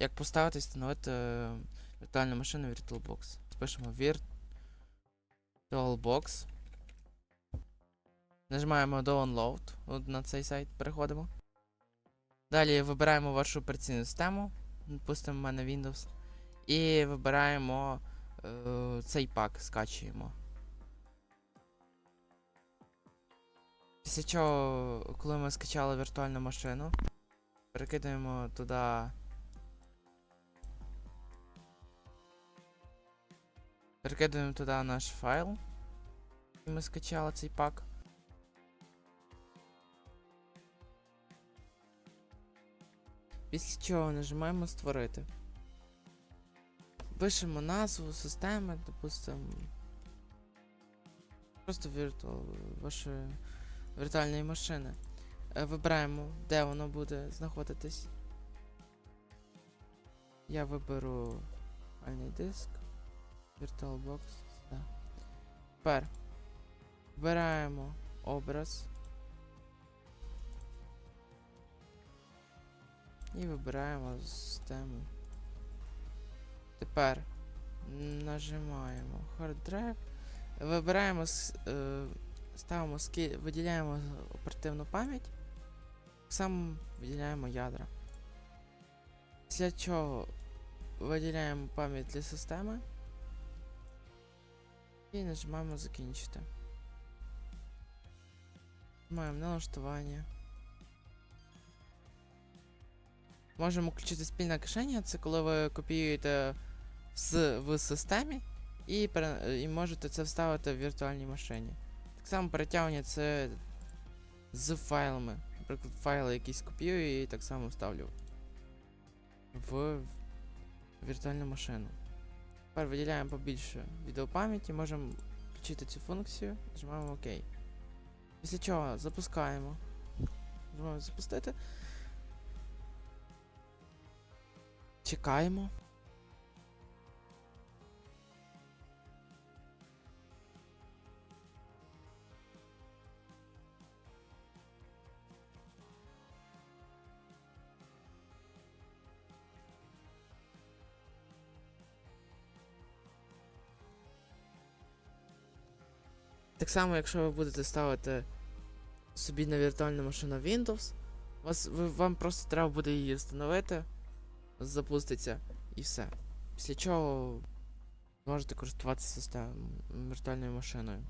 Як поставити і встановити е, віртуальну машину VirtualBox. Пишемо VirtualBox. Нажимаємо Download. От на цей сайт переходимо. Далі вибираємо вашу операційну систему. Допустимо, в мене Windows. І вибираємо е, цей пак, скачуємо. Після чого, коли ми скачали віртуальну машину, перекидаємо туди. Перекидаємо туди наш файл. І ми скачали цей пак. Після чого нажимаємо створити. Пишемо назву системи, допустимо. Просто віртуал вашої віртуальної машини. Е, Вибираємо, де воно буде знаходитись. Я виберу файлний диск. VirtualBox. Сюди. Тепер вибираємо образ. І вибираємо систему. Тепер нажимаємо Hard Drive. Вибираємо, е, ставимо виділяємо оперативну пам'ять. Само виділяємо ядра. Після чого виділяємо пам'ять для системи. І нажимаємо закінчити. Маємо налаштування. Можемо включити спільне кишення, це коли ви копіюєте з, в системі і, пере- і можете це вставити в віртуальній машині. Так само перетягування це з файлами. Наприклад, файли якісь копіюю і так само вставлю в віртуальну машину. Тепер виділяємо побільше відеопам'яті, можемо включити цю функцію, нажимаємо ОК. Після чого запускаємо. Нажимаємо запустити. Чекаємо. Так само, якщо ви будете ставити собі на віртуальну машину Windows, вас, ви, вам просто треба буде її встановити, запуститься і все. Після чого можете користуватися віртуальною машиною.